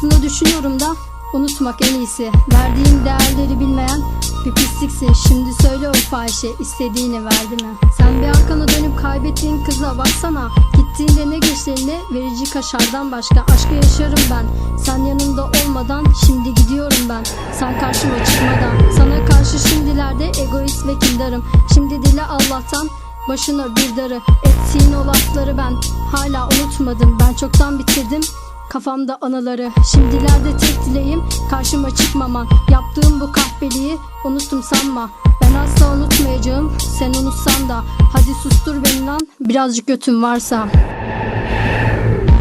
karşında unutmak en iyisi. Verdiğin değerleri bilmeyen bir pisliksin. Şimdi söyle o fahişe istediğini verdi mi? Sen bir arkana dönüp kaybettiğin kıza baksana. Gittiğinde ne geçti verici kaşardan başka Aşkı yaşarım ben. Sen yanımda olmadan Şimdi gidiyorum ben. Sen karşıma çıkmadan. Sana karşı şimdilerde egoist ve kindarım. Şimdi dile Allah'tan başına bir darı. Ettiğin o lafları ben hala unutmadım. Ben çoktan bitirdim Kafamda anıları Şimdilerde tek dileğim karşıma çıkmaman Yaptığım bu kahpeliği unuttum sanma. Ben asla unutmayacağım sen unutsan da. Hadi sustur beni lan birazcık götüm varsa.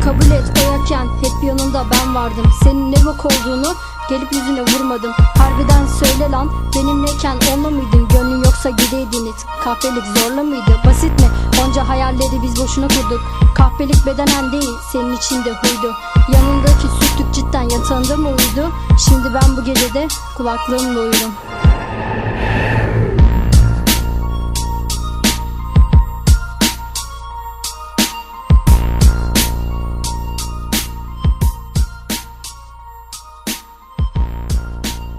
Kabul et o yokken hep yanında ben vardım. Senin ne bok olduğunu gelip yüzüne vurmadım. Harbiden söyle lan benimleyken onunla mıydın? Gönlün yoksa gideydiniz kahpelik zorla mıydı? Basit mi? Onca hayalleri biz boşuna kurduk. Kahpelik bedenen değil senin içinde huydu Yanındaki sürtük cidden yatağında mı uyudu Şimdi ben bu gecede kulaklığımla uyurum